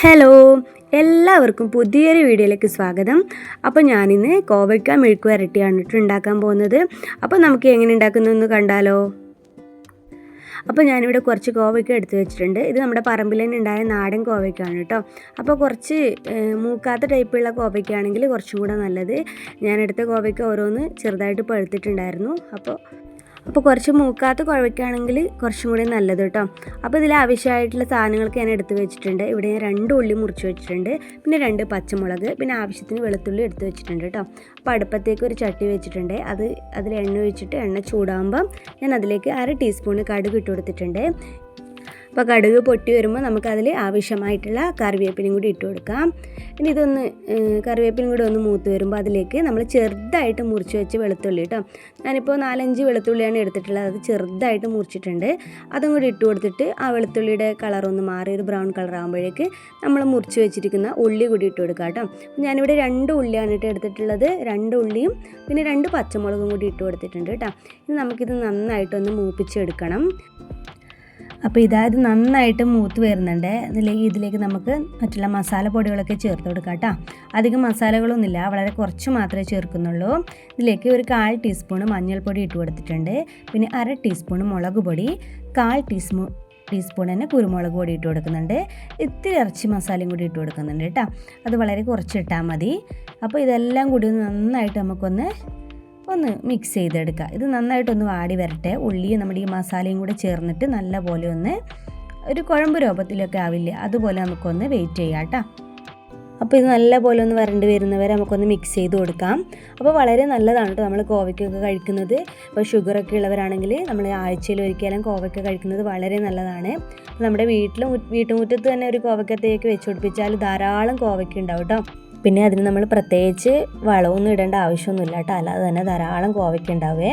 Hello എല്ലാവർക്കും പുതിയൊരു വീഡിയോയിലേക്ക് സ്വാഗതം. അപ്പോൾ ഞാനിന്ന് കോവയ്ക്ക മെഴുക്ക് വരട്ടിയാണ് ഉണ്ടാക്കാൻ പോകുന്നത്. അപ്പോൾ നമുക്ക് എങ്ങനെ ഉണ്ടാക്കുന്നതെന്ന് കണ്ടാലോ? അപ്പോൾ ഞാനിവിടെ കുറച്ച് കോവയ്ക്ക എടുത്ത് വെച്ചിട്ടുണ്ട്. ഇത് നമ്മുടെ പറമ്പിൽ തന്നെ ഉണ്ടായ നാടൻ കോവയ്ക്കാണ് കേട്ടോ. അപ്പോൾ കുറച്ച് മൂക്കാത്ത ടൈപ്പുള്ള കോവയ്ക്കാണെങ്കിൽ കുറച്ചും കൂടെ നല്ലത്. ഞാനെടുത്ത കോവയ്ക്ക ഓരോന്ന് ചെറുതായിട്ട് പഴുത്തിട്ടുണ്ടായിരുന്നു. അപ്പോൾ അപ്പോൾ കുറച്ച് മൂക്കാത്ത കുഴവയ്ക്കാണെങ്കിൽ കുറച്ചും കൂടി നല്ലത് കേട്ടോ. അപ്പോൾ ഇതിൽ ആവശ്യമായിട്ടുള്ള സാധനങ്ങളൊക്കെ ഞാൻ എടുത്ത് വെച്ചിട്ടുണ്ട്. ഇവിടെ ഞാൻ രണ്ട് ഉള്ളി മുറിച്ച് വെച്ചിട്ടുണ്ട്. പിന്നെ രണ്ട് പച്ചമുളക് പിന്നെ ആവശ്യത്തിന് വെളുത്തുള്ളി എടുത്ത് വെച്ചിട്ടുണ്ട് കേട്ടോ. അപ്പോൾ അടുപ്പത്തേക്ക് ഒരു ചട്ടി വെച്ചിട്ടുണ്ട്. അത് അതിൽ എണ്ണ ഒഴിച്ചിട്ട് എണ്ണ ചൂടാകുമ്പം ഞാൻ അതിലേക്ക് അര ടീസ്പൂണ് കടുക് ഇട്ട് കൊടുത്തിട്ടുണ്ട്. അപ്പോൾ കടുക് പൊട്ടി വരുമ്പോൾ നമുക്കതിൽ ആവശ്യമായിട്ടുള്ള കറിവേപ്പിനും കൂടി ഇട്ട് കൊടുക്കാം. ഇനി ഇതൊന്ന് കറിവേപ്പിനും കൂടി ഒന്ന് മൂത്ത് വരുമ്പോൾ അതിലേക്ക് നമ്മൾ ചെറുതായിട്ട് മുറിച്ച് വെച്ച് വെളുത്തുള്ളി കേട്ടോ ഞാനിപ്പോൾ നാലഞ്ച് വെളുത്തുള്ളിയാണ് എടുത്തിട്ടുള്ളത്. അത് ചെറുതായിട്ട് മുറിച്ചിട്ടുണ്ട്. അതും കൂടി ഇട്ട് കൊടുത്തിട്ട് ആ വെളുത്തുള്ളിയുടെ കളറൊന്ന് മാറി ഒരു ബ്രൗൺ കളർ ആകുമ്പോഴേക്ക് നമ്മൾ മുറിച്ച് വെച്ചിരിക്കുന്ന ഉള്ളി കൂടി ഇട്ട് കൊടുക്കാം കേട്ടോ ഞാനിവിടെ രണ്ട് ഉള്ളിയാണ് കേട്ടോ എടുത്തിട്ടുള്ളത്. രണ്ട് ഉള്ളിയും പിന്നെ രണ്ട് പച്ചമുളകും കൂടി ഇട്ട് കൊടുത്തിട്ടുണ്ട് കേട്ടോ ഇനി നമുക്കിത് നന്നായിട്ടൊന്ന് മൂപ്പിച്ചെടുക്കണം. അപ്പോൾ ഇതായത് നന്നായിട്ട് മൂത്ത് വരുന്നുണ്ട്. ഇതിലേക്ക് ഇതിലേക്ക് നമുക്ക് മറ്റുള്ള മസാല പൊടികളൊക്കെ ചേർത്ത് കൊടുക്കാം കേട്ടോ. അധികം മസാലകളൊന്നുമില്ല. വളരെ കുറച്ച് മാത്രമേ ചേർക്കുന്നുള്ളൂ. ഇതിലേക്ക് ഒരു കാൽ ടീസ്പൂൺ മഞ്ഞൾപ്പൊടി ഇട്ട് കൊടുത്തിട്ടുണ്ട്. പിന്നെ അര ടീസ്പൂൺ മുളക് പൊടി കാൽ ടീസ്പൂൺ ടീസ്പൂൺ തന്നെ കുരുമുളക് പൊടി ഇട്ട് കൊടുക്കുന്നുണ്ട്. ഇത്തിരി ഇറച്ചി മസാലയും കൂടി ഇട്ട് കൊടുക്കുന്നുണ്ട് കേട്ടോ. അത് വളരെ കുറച്ച് ഇട്ടാൽ മതി. അപ്പോൾ ഇതെല്ലാം കൂടി നന്നായിട്ട് നമുക്കൊന്ന് ഒന്ന് മിക്സ് ചെയ്തെടുക്കുക ഇത് നന്നായിട്ടൊന്ന് വാടി വരട്ടെ. ഉള്ളിയും നമ്മുടെ ഈ മസാലയും കൂടെ ചേർന്നിട്ട് നല്ല പോലെ ഒന്ന് ഒരു കുഴമ്പ് രൂപത്തിലൊക്കെ ആവില്ലേ അതുപോലെ നമുക്കൊന്ന് വെയിറ്റ് ചെയ്യാം കേട്ടോ അപ്പോൾ ഇത് നല്ല പോലെ ഒന്ന് വരണ്ട് വരുന്നവരെ നമുക്കൊന്ന് മിക്സ് ചെയ്ത് കൊടുക്കാം. അപ്പോൾ വളരെ നല്ലതാണ് കേട്ടോ നമ്മൾ കോവയ്ക്കൊക്കെ കഴിക്കുന്നത്. ഇപ്പോൾ ഷുഗറൊക്കെ ഉള്ളവരാണെങ്കിൽ നമ്മൾ ആഴ്ചയിൽ ഒരിക്കലും കോവയ്ക്ക കഴിക്കുന്നത് വളരെ നല്ലതാണ്. നമ്മുടെ വീട്ടിലും വീട്ടുമുറ്റത്ത് തന്നെ ഒരു കോവയ്ക്കത്തേക്ക് വെച്ച് പിടിപ്പിച്ചാൽ ധാരാളം കോവയ്ക്ക ഉണ്ടാവും കേട്ടോ പിന്നെ അതിന് നമ്മൾ പ്രത്യേകിച്ച് വളമൊന്നും ഇടേണ്ട ആവശ്യമൊന്നുമില്ല കേട്ടോ. അല്ലാതെ തന്നെ ധാരാളം കോവയ്ക്ക ഉണ്ടാവേ.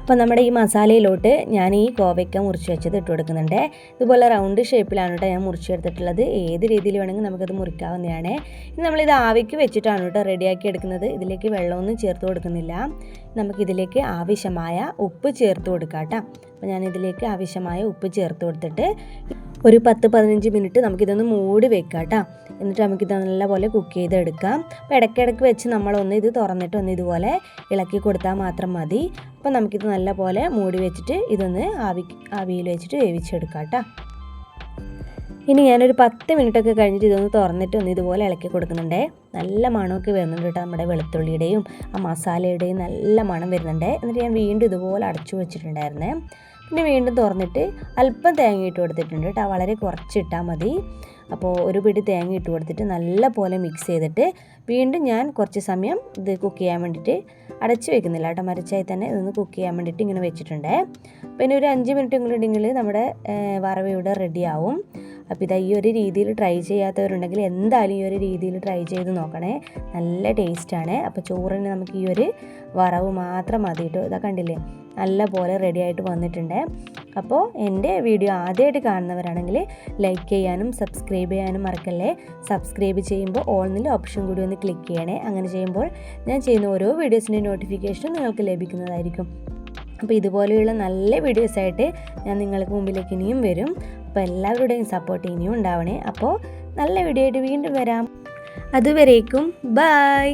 അപ്പോൾ നമ്മുടെ ഈ മസാലയിലോട്ട് ഞാൻ ഈ കോവയ്ക്ക മുറിച്ച് വെച്ചത് ഇട്ട് കൊടുക്കുന്നുണ്ട്. ഇതുപോലെ റൗണ്ട് ഷേപ്പിലാണ് കേട്ടോ ഞാൻ മുറിച്ചെടുത്തിട്ടുള്ളത് ഏത് രീതിയിൽ വേണമെങ്കിൽ നമുക്കത് മുറിക്കാവുന്നതാണ്. ഇനി നമ്മളിത് ആവിക്ക് വെച്ചിട്ടാണ് കേട്ടോ റെഡിയാക്കി എടുക്കുന്നത്. ഇതിലേക്ക് വെള്ളമൊന്നും ചേർത്ത് കൊടുക്കുന്നില്ല. നമുക്കിതിലേക്ക് ആവശ്യമായ ഉപ്പ് ചേർത്ത് കൊടുക്കാം കേട്ടോ. അപ്പോൾ ഞാനിതിലേക്ക് ആവശ്യമായ ഉപ്പ് ചേർത്ത് കൊടുത്തിട്ട് ഒരു പത്ത് പതിനഞ്ച് മിനിറ്റ് നമുക്കിതൊന്ന് മൂടി വെക്കാം കേട്ടോ എന്നിട്ട് നമുക്കിത് നല്ലപോലെ കുക്ക് ചെയ്തെടുക്കാം. അപ്പോൾ ഇടയ്ക്കിടയ്ക്ക് വെച്ച് നമ്മളൊന്ന് ഇത് തുറന്നിട്ട് ഒന്ന് ഇതുപോലെ ഇളക്കി കൊടുത്താൽ മാത്രം മതി. അപ്പോൾ നമുക്കിത് നല്ലപോലെ മൂടി വെച്ചിട്ട് ഇതൊന്ന് ആവി ആവിയിൽ വെച്ചിട്ട് വേവിച്ചെടുക്കാം കേട്ടോ ഇനി ഞാനൊരു പത്ത് മിനിറ്റൊക്കെ കഴിഞ്ഞിട്ട് ഇതൊന്ന് തുറന്നിട്ട് ഒന്ന് ഇതുപോലെ ഇളക്കി കൊടുക്കുന്നുണ്ട്. നല്ല മണമൊക്കെ വരുന്നുണ്ട് കേട്ടോ നമ്മുടെ വെളുത്തുള്ളിയുടെയും ആ മസാലയുടെയും നല്ല മണം വരുന്നുണ്ട്. എന്നിട്ട് ഞാൻ വീണ്ടും ഇതുപോലെ അടച്ചു വെച്ചിട്ടുണ്ടായിരുന്നേ. പിന്നെ വീണ്ടും തുറന്നിട്ട് അല്പം തേങ്ങ ഇട്ട് കൊടുത്തിട്ടുണ്ട് കേട്ടോ വളരെ കുറച്ചിട്ടാൽ മതി. അപ്പോൾ ഒരു പിടി തേങ്ങ ഇട്ട് കൊടുത്തിട്ട് നല്ല പോലെ മിക്സ് ചെയ്തിട്ട് വീണ്ടും ഞാൻ കുറച്ച് സമയം ഇത് കുക്ക് ചെയ്യാൻ വേണ്ടിയിട്ട് അടച്ച് വെക്കുന്നില്ല കേട്ടോ മരച്ചായി തന്നെ ഇതൊന്ന് കുക്ക് ചെയ്യാൻ വേണ്ടിയിട്ട് ഇങ്ങനെ വെച്ചിട്ടുണ്ട്. പിന്നെ ഒരു അഞ്ച് മിനിറ്റ് ഇങ്ങോട്ടെങ്കിൽ നമ്മുടെ ഏഹ്, വറവ് ഇവിടെ റെഡിയാവും അപ്പോൾ ഇതാ ഈ ഒരു രീതിയിൽ ട്രൈ ചെയ്യാത്തവരുണ്ടെങ്കിൽ എന്തായാലും ഈ ഒരു രീതിയിൽ ട്രൈ ചെയ്ത് നോക്കണേ. നല്ല ടേസ്റ്റാണ് അപ്പോൾ ചോറിന് നമുക്ക് ഈ ഒരു വറവ് മാത്രം മതി ഇതാ കണ്ടില്ലേ? നല്ല പോലെ റെഡി ആയിട്ട് വന്നിട്ടുണ്ട്. അപ്പോൾ എന്റെ വീഡിയോ ആദ്യമായിട്ട് കാണുന്നവരാണെങ്കിൽ ലൈക്ക് ചെയ്യാനും സബ്സ്ക്രൈബ് ചെയ്യാനും മറക്കല്ലേ? സബ്സ്ക്രൈബ് ചെയ്യുമ്പോൾ ഓൾന്നിൽ ഓപ്ഷൻ കൂടി ഒന്ന് ക്ലിക്ക് ചെയ്യണേ. അങ്ങനെ ചെയ്യുമ്പോൾ ഞാൻ ചെയ്യുന്ന ഓരോ വീഡിയോസിന്റെ നോട്ടിഫിക്കേഷനും നിങ്ങൾക്ക് ലഭിക്കുന്നതായിരിക്കും. അപ്പോൾ ഇതുപോലെയുള്ള നല്ല വീഡിയോസായിട്ട് ഞാൻ നിങ്ങൾക്ക് മുമ്പിലേക്ക് ഇനിയും വരും. അപ്പോൾ എല്ലാവരുടെയും സപ്പോർട്ട് ഇനിയും ഉണ്ടാവണേ. അപ്പോൾ നല്ല വീഡിയോ ആയിട്ട് വീണ്ടും വരാം. അതുവരേക്കും. ബൈ